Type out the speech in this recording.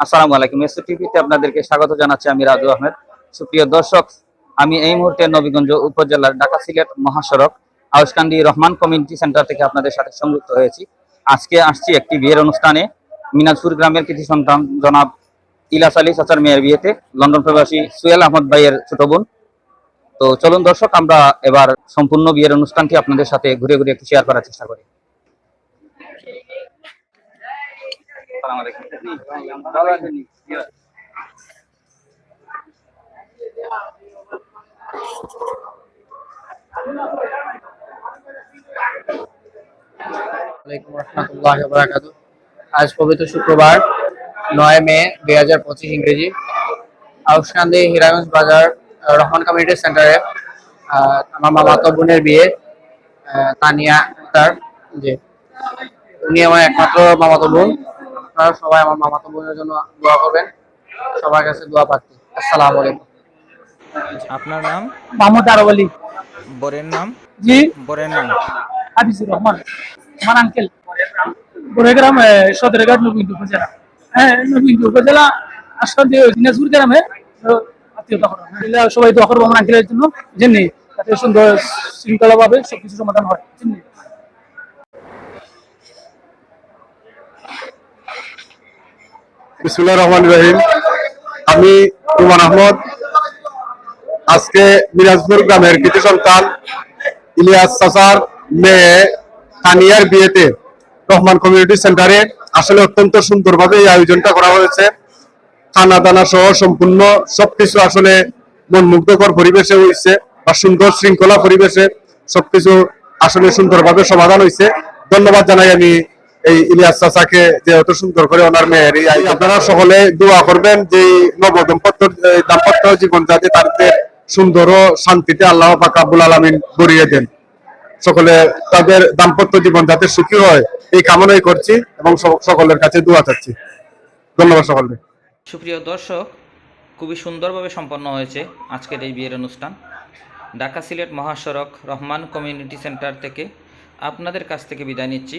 আসসালামু আলাইকুম। এসও টিভিতে আপনাদেরকে স্বাগত জানাচ্ছি আমি রাজু আহমেদ। সুপ্রিয় দর্শক, আমি এই মুহূর্তে নবীগঞ্জ উপজেলার ঢাকা সিলেট মহাসড়ক আউসকান্দি রহমান কমিউনিটি সেন্টার থেকে আপনাদের সাথে সংযুক্ত হয়েছি। আজকে আসছি একটি বিয়ের অনুষ্ঠানে। মিনাজপুর গ্রামের কৃতি সন্তান জনাব ইলাস আলী চাচার মেয়ের বিয়েতে। লন্ডন প্রবাসী সুয়েল আহমদ ভাইয়ের ছোট বোন। তো চলুন দর্শক, আমরা এবার সম্পূর্ণ বিয়ের অনুষ্ঠানটি আপনাদের সাথে ঘুরে ঘুরে একটু শেয়ার করার চেষ্টা করি আসসালামু আলাইকুম ভালো আছেন আলাইকুম রহমতুল্লাহ বারাকাত আজ পবিত্র শুক্রবার, নয় মে দুই হাজার পঁচিশ ইংরেজি। আউসকান্দি হিরাগঞ্জ বাজার রহমান কমিউনিটি সেন্টারে আমার মামাতো বোনের বিয়ে তানিয়া তার যে উনি আমার একমাত্র মামাতো বোন। আপনারা সবাই আমার মামাতো বোনের জন্য দোয়া করবেন। সবার কাছে দোয়া প্রার্থী আসসালামু আলাইকুম। আপনার নাম? মাহমুদ আরব আলী। বরের নাম? জি। বরের নাম? হাফিজুর রহমান। আমার আঙ্কেল বড়গ্রাম সদরঘাট নবীন্দ্র উপজেলা। হ্যাঁ নবীন্দ্র উপজেলা আসলে দিনাজপুর গ্রামে। আত্মীয়তা করা। সবাই দোয়া করব আমার আঙ্কেলের জন্য। জেনে যাতে সুন্দর শৃঙ্খলা ভাবে সবকিছু সমাধান হয়। জেনে বিসমুল্লাহ রহমান রহিম। আমি আহমদ। আজকে মিরাজপুর গ্রামের সন্তান ইলিয়াস মেয়ে বিয়েতে রহমান কমিউনিটি সেন্টারে আসলে অত্যন্ত সুন্দরভাবে এই আয়োজনটা করা হয়েছে। খানা দানা সহ সম্পূর্ণ সবকিছু আসলে মন মুগ্ধকর পরিবেশে হয়েছে বা সুন্দর শৃঙ্খলা পরিবেশে সবকিছু আসলে সুন্দরভাবে সমাধান হয়েছে। ধন্যবাদ জানাই আমি এই ইলিয়াস চাচাকে যে অত সুন্দর করে ওনার মেয়ের আপনারা সকলে দোয়া করবেন যে এই নবদম্পত্য, এই দাম্পত্য জীবন যাতে তাদের সুন্দর ও শান্তিতে আল্লাহ পাক আব্বুল আলমিন গড়িয়ে দেন। সকলে তাদের দাম্পত্য জীবন যাতে সুখী হয়, এই কামনাই করছি এবং সকলের কাছে দোয়া চাচ্ছি। ধন্যবাদ সকলকে। সুপ্রিয় দর্শক, খুবই সুন্দরভাবে সম্পন্ন হয়েছে আজকের এই বিয়ের অনুষ্ঠান। ঢাকা সিলেট মহাসড়ক রহমান কমিউনিটি সেন্টার থেকে আপনাদের কাছ থেকে বিদায় নিচ্ছি।